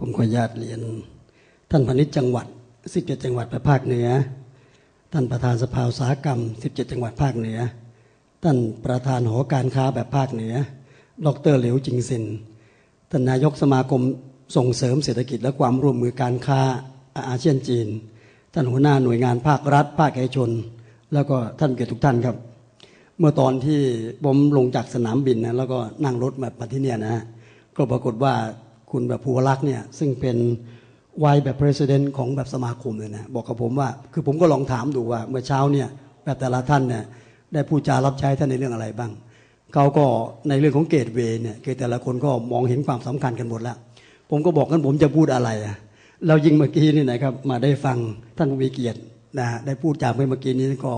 ผมขออนุญาตเรียน ท่านพนิชจังหวัด 17 จังหวัดภาคเหนือ ท่านประธานสภาอุตสาหกรรม 17 จังหวัดภาคเหนือ ท่านประธานหอการค้าแบบภาคเหนือ ดรเหลียวจิงซิน ท่านนายกสมาคมส่งเสริมเศรษฐกิจและความร่วมมือการค้าอาเซียนจีน ท่านหัวหน้าหน่วยงานภาครัฐ ภาคเอกชน แล้วก็ท่านเกียรติทุกท่านครับ เมื่อตอนที่ผมลงจากสนามบินนะแล้วก็นั่งรถมาที่เนี่ยนะก็ปรากฏว่า คุณแบบภูวลักษ์เนี่ยซึ่งเป็นวัยแบบประธานของแบบสมาคมเลยนะบอกกับผมว่า คือผมก็ลองถามดูว่า เมื่อเช้าเนี่ยแบบแต่ละท่านเนี่ยได้พูดจารับใช้ท่านในเรื่องอะไรบ้างเขาก็ในเรื่องของเกตเวเนี่ยคือแต่ละคนก็มองเห็นความสำคัญกันหมดแล้ว ผมก็บอกกันผมจะพูดอะไรอะเรายิงเมื่อกี้นี่นะครับมาได้ฟังท่านผู้มีเกียรตินะได้พูดจากเมื่อกี้นี้ก็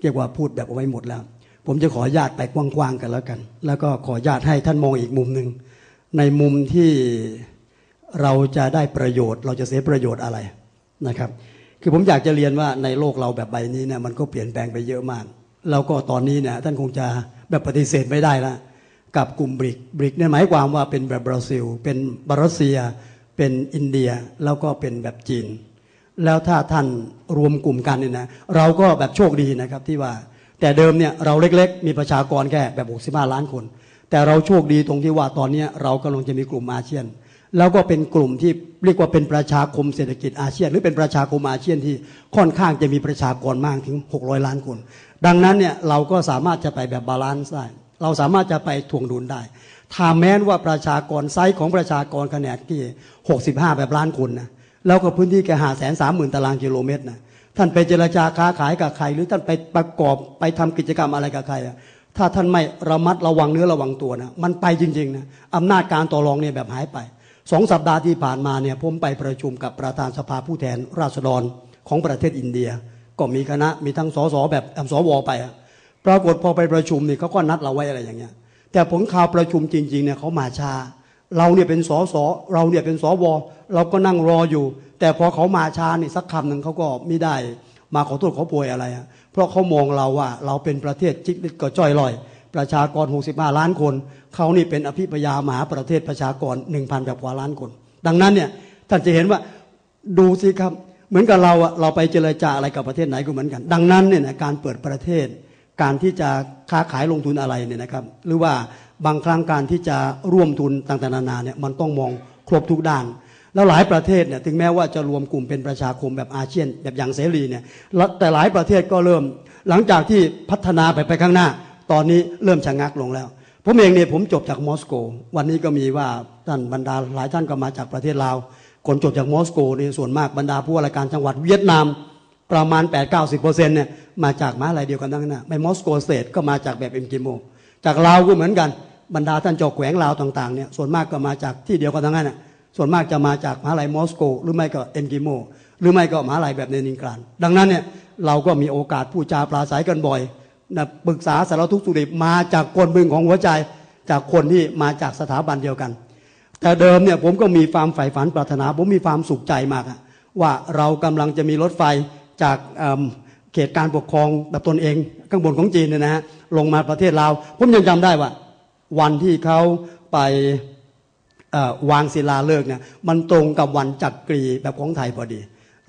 เรียกว่าพูดแบบเอาไว้หมดแล้ว ผมจะขอญาตไปกว้างๆกันแล้วกัน แล้วก็ขอญาตให้ท่านมองอีกมุมหนึ่ง ในมุมที่เราจะได้ประโยชน์ เราจะเสียประโยชน์อะไรนะครับ คือผมอยากจะเรียนว่าในโลกเราแบบใบนี้เนี่ยมันก็เปลี่ยนแปลงไปเยอะมาก แล้วก็ตอนนี้เนี่ยท่านคงจะแบบปฏิเสธไม่ได้ละกับกลุ่มบริกบริกเนี่ยหมายความว่าเป็นแบบบราซิล เป็นบรัสเซีย เป็นอินเดียแล้วก็เป็นแบบจีน แล้วถ้าท่านรวมกลุ่มกันเนี่ยนะเราก็แบบโชคดีนะครับที่ว่า แต่เดิมเนี่ยเราเล็กๆ มีประชากรแค่แบบ65ล้านคน แต่เราโชคดีตรงที่ว่าตอนนี้เรากำลังจะมีกลุ่มอาเซียน แล้วก็เป็นกลุ่มที่เรียกว่าเป็นประชาคมเศรษฐกิจอาเซียน หรือเป็นประชาคมอาเซียนที่ค่อนข้างจะมีประชากรมากถึง 600 ล้านคน ดังนั้นเนี่ยเราก็สามารถจะไปแบบบาลานซ์ได้เราสามารถจะไปทวงดุลได้ถ้าแม้นว่าประชากรไซส์ของประชากรขนาดที่ 65 แบบล้านคนนะแล้วก็พื้นที่แค่หาแสนสามหมื่นตารางกิโลเมตรนะท่านไปเจรจาค้าขายกับใคร หรือท่านไปประกอบไปทำกิจกรรมอะไรกับใคร ถ้าท่านไม่ระมัดระวังเนื้อระวังตัวนะมันไปจริงๆนะอำนาจการต่อรองเนี่ยแบบหายไปสองสัปดาห์ที่ผ่านมาเนี่ยผมไปประชุมกับประธานสภาผู้แทนราษฎรของประเทศอินเดีย ก็มีคณะมีทั้งสสแบบสวไปปรากฏพอไปประชุมเนี่ยเขาก็นัดเราไว้อะไรอย่างเงี้ย แต่ผลข่าวประชุมจริงๆเนี่ยเขามาชาเราเนี่ยเป็นสสเราเนี่ยเป็นสวเราก็นั่งรออยู่ แต่พอเขามาชาเนี่ยสักคำหนึ่งเขาก็ไม่ได้ มาขอโทษขอโพยอะไรอะเพราะเขามองเราว่าเราเป็นประเทศจิกลิดก็จ้อยลอย ประชากร 65 ล้านคน เขานี่เป็นอภิปยามหาประเทศประชากร 1,000แบบกว่าล้านคน ดังนั้นเนี่ยท่านจะเห็นว่าดูสิครับเหมือนกับเราอะเราไปเจรจาอะไรกับประเทศไหนก็เหมือนกัน ดังนั้นเนี่ยการเปิดประเทศ การที่จะค้าขายลงทุนอะไรเนี่ยนะครับ หรือว่าบางครั้งการที่จะร่วมทุนต่างๆนานาเนี่ยมันต้องมองครบทุกด้าน แล้วหลายประเทศเนี่ยถึงแม้ว่าจะรวมกลุ่มเป็นประชาคมแบบอาเซียนแบบอย่างเสรีเนี่ยแต่หลายประเทศก็เริ่มหลังจากที่พัฒนาไปไปข้างหน้า ตอนนี้เริ่มชะงักลงแล้วผมเองเนี่ยผมจบจากมอสโก วันนี้ก็มีว่าท่านบรรดาหลายท่านก็มาจากประเทศลาวคนจบจากมอสโกนี่ส่วนมากบรรดาผู้ว่าราชการจังหวัดเวียดนามประมาณ 8-90%เนี่ยมาจากมหาลัยเดียวกันทั้งนั้นไม่มอสโกสเตทก็มาจากแบบเอ็มกิโมจากลาวก็เหมือนกันบรรดาท่านจอแขวงลาวต่างๆเนี่ยส่วนมากก็มาจากที่เดียวกันทั้งนั้น ส่วนมากจะมาจากมหาลัยมอสโก หรือไม่ก็เอ็นกิโม หรือไม่ก็มหาลัยแบบเนนิงกรานดังนั้นเนี่ยเราก็มีโอกาสพูดจาปราศัยกันบ่อยนะปรึกษาสารทุกสุริมาจากคนบึงของหัวใจจากคนที่มาจากสถาบันเดียวกัน แต่เดิมเนี่ยผมก็มีความใฝ่ฝันปรารถนา ผมมีความสุขใจมากว่าเรากำลังจะมีรถไฟจากเขตการปกครองแบบตนเองข้างบนของจีนเนี่ยนะฮะลงมาประเทศลาวผมยังจำได้ว่า วันที่เขาไป วางศิลาเลิกเนี่ยมันตรงกับวันจักกรีแบบของไทยพอดี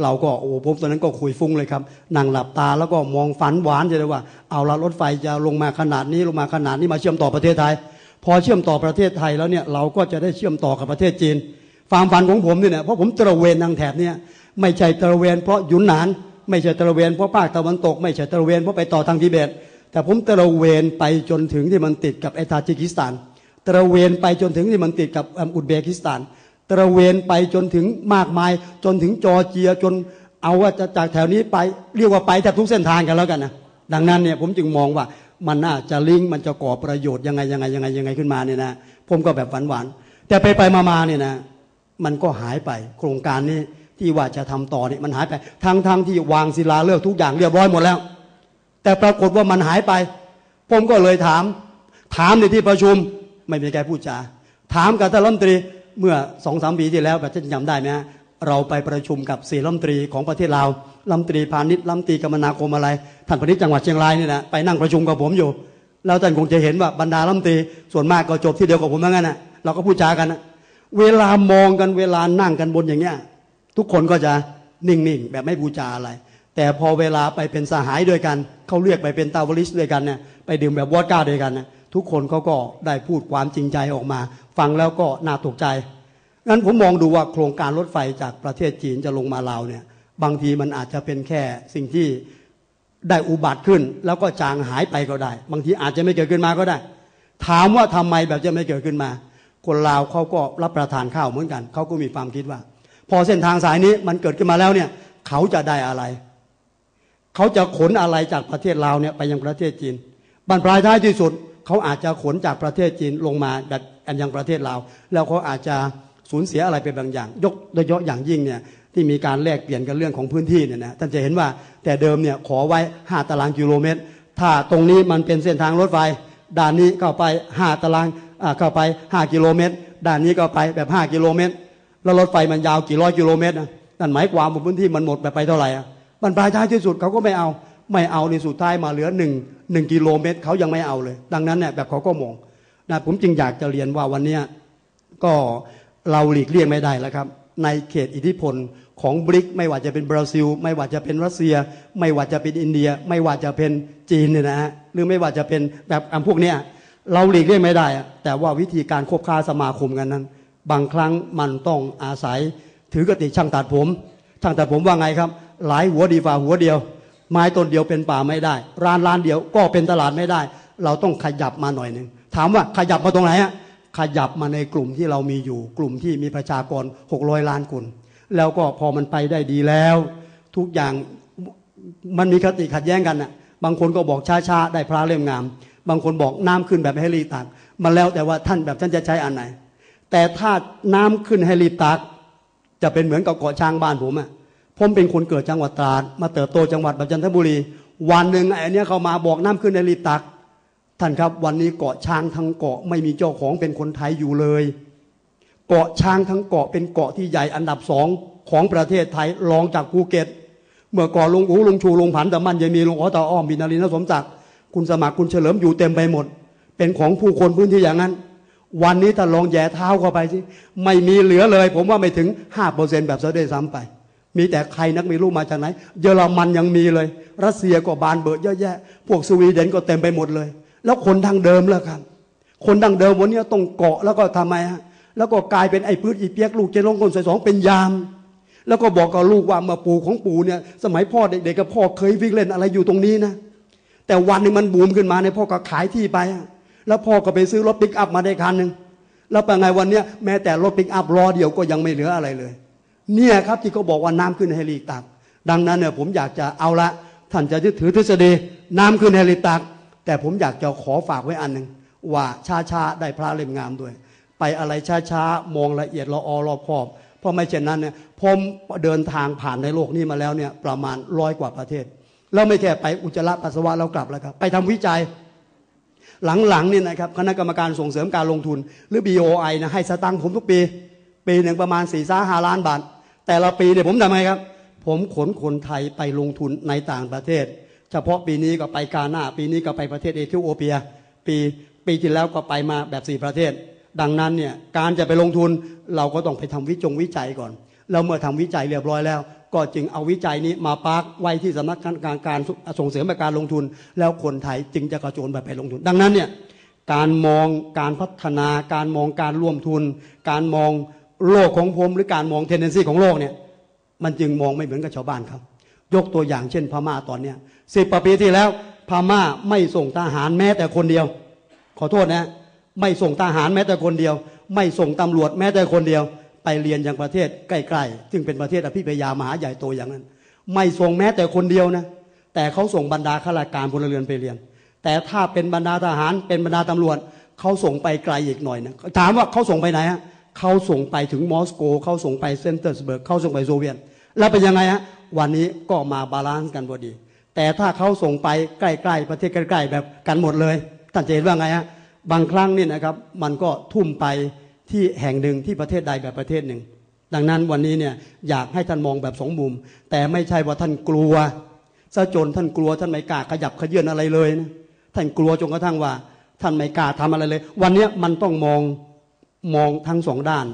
เราก็โอ้ผมตอนนั้นก็คุยฟุ้งเลยครับนั่งหลับตาแล้วก็มองฝันหวานเลยว่า เอาละรถไฟจะลงมาขนาดนี้ลงมาขนาดนี้มาเชื่อมต่อประเทศไทย พอเชื่อมต่อประเทศไทยแล้วเนี่ยเราก็จะได้เชื่อมต่อกับประเทศจีนความฝันของผมเนี่ยเพราะผมตระเวนทางแถบเนี่ยไม่ใช่ตระเวนเพราะยุนหนาน ไม่ใช่ตระเวนเพราะภาคตะวันตก ไม่ใช่ตระเวนเพราะไปต่อทางทิเบต แต่ผมตระเวนไปจนถึงที่มันติดกับไอตาจิกิสถาน ตระเวนไปจนถึงที่มันติดกับอุซเบกิสถาน ตระเวนไปจนถึงมากมาย จนถึงจอร์เจียจนเอาว่าจะจากแถวนี้ไปเรียกว่าไปแทบทุกเส้นทางกันแล้วกันนะดังนั้นเนี่ยผมจึงมองว่ามันน่าจะลิงก์มันจะก่อประโยชน์ยังไงยังไงยังไงยังไงขึ้นมาเนี่ยนะผมก็แบบหวานหวานแต่ไปไปมาๆเนี่ยนะมันก็หายไปโครงการนี้ที่ว่าจะทำต่อเนี่ยมันหายไปทั้งทั้งที่วางศิลาเลือกทุกอย่างเรียบร้อยหมดแล้ว แต่ปรากฏว่ามันหายไป ผมก็เลยถาม ถามในที่ประชุม ไม่มีใครพูดจาถามกับท่านรัฐมนตรีเมื่อสองสามปีที่แล้วแบบจะจำได้ไหมฮะเราไปประชุมกับสี่รัฐมนตรีของประเทศลาวรัฐมนตรีพาณิชย์รัฐมนตรีกรมนาคมอะไรท่านพาณิชย์จังหวัดเชียงรายนี่นะไปนั่งประชุมกับผมอยู่ แล้วท่านคงจะเห็นว่าบรรดารัฐมนตรีส่วนมากก็จบที่เดียวกับผมเหมือนกันนะเราก็พูดจากันนะเวลามองกันเวลานั่งกันบนอย่างเงี้ยทุกคนก็จะนิ่งๆแบบไม่บูชาอะไร แต่พอเวลาไปเป็นสหายด้วยกันเขาเรียกไปเป็นตาวลิสด้วยกันเนี่ยไปดื่มแบบวอดก้าด้วยกันเนี่ย ทุกคนเขาก็ได้พูดความจริงใจออกมา ฟังแล้วก็น่าตกใจงั้นผมมองดูว่าโครงการรถไฟจากประเทศจีนจะลงมาลาวเนี่ยบางทีมันอาจจะเป็นแค่สิ่งที่ได้อุบัติขึ้น แล้วก็จางหายไปก็ได้ บางทีอาจจะไม่เกิดขึ้นมาก็ได้ ถามว่าทำไมแบบจะไม่เกิดขึ้นมา คนลาวเขาก็รับประทานข้าวเหมือนกันเขาก็มีความคิดว่า พอเส้นทางสายนี้มันเกิดขึ้นมาแล้วเนี่ยเขาจะได้อะไร เขาจะขนอะไรจากประเทศลาวเนี่ยไปยังประเทศจีนบรรปลายท้ายที่สุด เขาอาจจะขนจากประเทศจีนลงมาแบบอันยังประเทศลาวแล้วเขาอาจจะสูญเสียอะไรไปบางอย่าง ยกโดยเฉพาะอย่างยิ่งเนี่ยที่มีการแลกเปลี่ยนกันเรื่องของพื้นที่เนี่ยนะท่านจะเห็นว่าแต่เดิมเนี่ยขอไว้ 5 ตารางกิโลเมตร ถ้าตรงนี้มันเป็นเส้นทางรถไฟด่านนี้ก็ไป 5 ตารางเข้าไป 5 กิโลเมตรด่านนี้ก็ไปแบบ 5 กิโลเมตร แล้วรถไฟมันยาวกี่ร้อยกิโลเมตรนะนั่นหมายความว่าพื้นที่มันหมดแบบไปเท่าไหร่อะบรรปลายท้ายที่สุดเขาก็ไม่เอาไม่เอาในสุดท้ายมาเหลือหนึ่ง หนึ่งกิโลเมตรเขายังไม่เอาเลย ดังนั้นเนี่ยแบบเขาก็มองนะผมจึงอยากจะเรียนว่าวันนี้ก็เราหลีกเลี่ยงไม่ได้แล้วครับ ในเขตอิทธิพลของบริก ไม่ว่าจะเป็นบราซิล ไม่ว่าจะเป็นรัสเซีย ไม่ว่าจะเป็นอินเดีย ไม่ว่าจะเป็นจีนเนี่ยนะฮะหรือไม่ว่าจะเป็นแบบอันพวกเนี้ยเราหลีกเลี่ยงไม่ได้ แต่ว่าวิธีการควบค้าสมาคมกันนั้น บางครั้งมันต้องอาศัยถือกติช่างตัดผม ช่างตัดผมว่าไงครับ หลายหัวดีฝ่าหัวเดียว ไม้ต้นเดียวเป็นป่าไม่ได้ ร้านร้านเดียวก็เป็นตลาดไม่ได้ เราต้องขยับมาหน่อยหนึ่งถามว่าขยับมาตรงไหนฮะขยับมาในกลุ่มที่เรามีอยู่ กลุ่มที่มีประชากร 600 ล้านคนแล้วก็พอมันไปได้ดีแล้ว ทุกอย่างมันมีคติขัดแย้งกันน่ะบางคนก็บอกช้าๆได้พระเล่มงาม บางคนบอกน้ำขึ้นแบบให้รีตักมันแล้วแต่ว่าท่านแบบท่านจะใช้อันไหน แต่ถ้าน้ำขึ้นให้รีตัก จะเป็นเหมือนกับเกาะช้างบ้านผมอะ ผมเป็นคนเกิดจังหวัดตราดมาเติบโตจังหวัดบัจันทบุรี วันหนึ่งไอ้นี้เขามาบอกน้ำขึ้นในรีตัก ท่านครับวันนี้เกาะช้างทั้งเกาะไม่มีเจ้าของเป็นคนไทยอยู่เลย เกาะช้างทั้งเกาะเป็นเกาะที่ใหญ่อันดับสองของประเทศไทยรองจากภูเก็ต เมื่อก่อนลงอูลงชูลงผันแต่มันยังมีลงอ๋อตาอ้อมบินารีนสมศักดิ์คุณสมัครคุณเฉลิมอยู่เต็มไปหมด เป็นของผู้คนพื้นที่อย่างนั้น วันนี้ถ้าลองแย่เท้าเข้าไปสิไม่มีเหลือเลย ผมว่าไม่ถึงห้าเปอร์เซ็นแบบเสด็จซ้ำไป มีแต่ใครนักไม่รู้มาจากไหน เยอรมันยังมีเลย รัสเซียก็บานเบิดเยอะแยะ พวกสวีเดนก็เต็มไปหมดเลย แล้วคนดังเดิมแล้วครับ คนดังเดิมวันนี้ต้องเกาะแล้วก็ทำไมฮะแล้วก็กลายเป็นไอ้พืชอีเปียกลูกเจริญคนใส่สองเป็นยาม แล้วก็บอกกับลูกว่ามาปู่ของปู่เนี่ย สมัยพ่อเด็กๆกับพ่อเคยวิ่งเล่นอะไรอยู่ตรงนี้นะแต่วันหนึ่งมันบูมขึ้นมาในพ่อก็ขายที่ไป แล้วพ่อก็ไปซื้อรถปิกอัพมาได้คันหนึ่งแล้วเป็นไงวันเนี้ยแม้แต่รถปิกอัพรอเดียวก็ยังไม่เหลืออะไรเลย เนี่ยครับที่เขาบอกว่าน้ำขึ้นให้ลีกตัก ดังนั้นเนี่ยผมอยากจะเอาละท่านจะยึดถือทฤษฎีน้ำขึ้นให้ลีกตัก แต่ผมอยากจะขอฝากไว้อันหนึ่งว่าช้าๆได้พระเล่มงามด้วย ไปอะไรช้าๆมองละเอียดละออรอบคอบเพราะไม่เช่นนั้นเนี่ยผมเดินทางผ่านในโลกนี้มาแล้วเนี่ยประมาณร้อยกว่าประเทศ แล้วไม่แค่ไปอุจจาระปัสสาวะแล้วกลับแล้วครับ ไปทำวิจัยหลังๆเนี่ยนะครับคณะกรรมการส่งเสริมการลงทุน หรือ BOI นะให้สตังค์ผมทุกปี ปีหนึ่งประมาณสี่ซ่าห้าล้านบาท แต่ละปีเนี่ยผมทำไงครับ ผมขนคนไทยไปลงทุนในต่างประเทศ เฉพาะปีนี้ก็ไปกาหน้า ปีนี้ก็ไปประเทศเอธิโอเปีย ปีปีที่แล้วก็ไปมาแบบสี่ประเทศ ดังนั้นเนี่ยการจะไปลงทุนเราก็ต้องไปทำวิจงวิจัยก่อนแล้วเมื่อทำวิจัยเรียบร้อยแล้ว ก็จึงเอาวิจัยนี้มาปักไว้ที่สำนักการการส่งเสริมการลงทุน แล้วคนไทยจึงจะกระโจนไปไปลงทุน ดังนั้นเนี่ยการมองการพัฒนาการมองการร่วมทุน การมอง โลกของผมหรือการมองเทนเนนซีของโลกเนี่ย มันจึงมองไม่เหมือนกับชาวบ้านครับ ยกตัวอย่างเช่นพม่าตอนเนี้ยสิบปีที่แล้ว พม่าไม่ส่งทหารแม้แต่คนเดียว ขอโทษนะ ไม่ส่งทหารแม้แต่คนเดียว ไม่ส่งตำรวจแม้แต่คนเดียว ไปเรียนอย่างประเทศใกล้ๆซึ่งเป็นประเทศอภิพยามหาใหญ่โตอย่างนั้น ไม่ส่งแม้แต่คนเดียวนะแต่เขาส่งบรรดาข้าราชการพลเรือนไปเรียน แต่ถ้าเป็นบรรดาทหารเป็นบรรดาตำรวจเขาส่งไปไกลอีกหน่อยนะถามว่าเขาส่งไปไหนฮะ เขาส่งไปถึงมอสโกเขาส่งไปเซนเตอร์สเบิร์กเขาส่งไปโซเวียตแล้วเป็นยังไงฮะวันนี้ก็มาบาลานซ์กันพอดี แต่ถ้าเขาส่งไปใกล้ๆ ประเทศใกล้ๆ แบบกันหมดเลยท่านจะเห็นว่าไงฮะบางครั้งนี่นะครับมันก็ทุ่มไปที่แห่งหนึ่งที่ประเทศใดแบบประเทศหนึ่ง ดังนั้นวันนี้เนี่ยอยากให้ท่านมองแบบสองมุม แต่ไม่ใช่ว่าท่านกลัวซะจนท่านกลัวท่านไม่กล้าขยับขยื่นอะไรเลยนะท่านกลัวจนกระทั่งว่า ท่านไม่กล้าทำอะไรเลย วันนี้มันต้องมอง มองทั้งสองด้าน